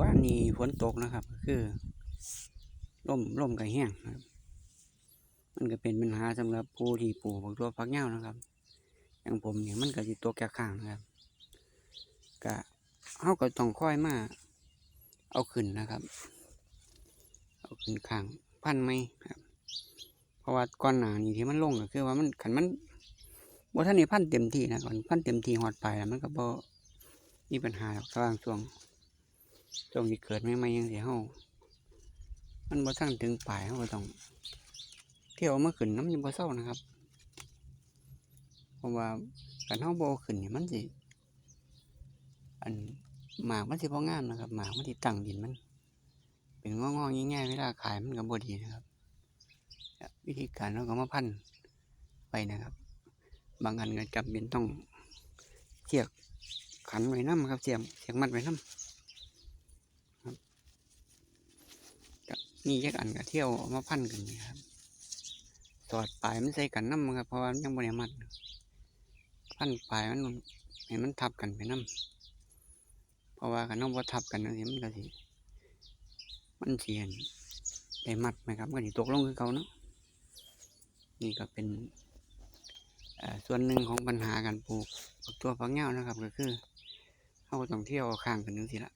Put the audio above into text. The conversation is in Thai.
ว่านี่ฝนตกนะครับ คือร่มร่มกับแห้งนะครับ มันก็เป็นปัญหาสำหรับผู้ที่ปลูกบักตัวฟักเหย้านะครับ อย่างผมเนี่ยมันก็สิตกแก่ข้างนะครับก็เฮาก็ต้องค่อยมา เอาขึ้นนะครับ เอาขึ้นข้างพันไหมครับเพราะว่าก้อนหนานี่ที่มันลงก็คือว่ามันขันมันบ่ทันได้พันเต็มที่นะก่อนพันเต็มที่หอดไปแล้วมันก็บ่มีปัญหาหรอกระหว่างช่วง ช่วงที่เกิดใหม่ๆยังเสิเฮามันบ่ทันถึงปลายเฮาต้องเที่ยวมาขึ้นน้ำยังบ่เศร้านะครับ เพราะว่าการเฮาบ่ขึ้นนี่มันสิอันหมากมันสิบ่งามนะครับ หมากมันสิตั้งดินมัน เป็นงอๆง่ๆเวลาขายมันก็บ่ดีนะครับ วิธีการเราก็มาพันไปนะครับ บางอันก็จำเป็นต้องเสียกขันไว้น้ำครับเสียมเสียกมัดไว้น้ำครับก็ มีแยกอันก็เที่ยวมาพันกันนี่ครับสอดปลายมันใส่กันน้ำครับเพราะว่ายังบริมัดพันปลายมันให้มันทับกันไปน้ำเพราะว่ากันน้องว่าทับกันนั่นสิมันก็สิมันเสียนได้มัดไหมครับก็สิตกลงคือเขาเนาะนี่ก็เป็นส่วนหนึ่งของปัญหาการปลูกตัวฝักเหย้านะครับ ก็คือเขาต้องเที่ยวข้างกันนึงสิละ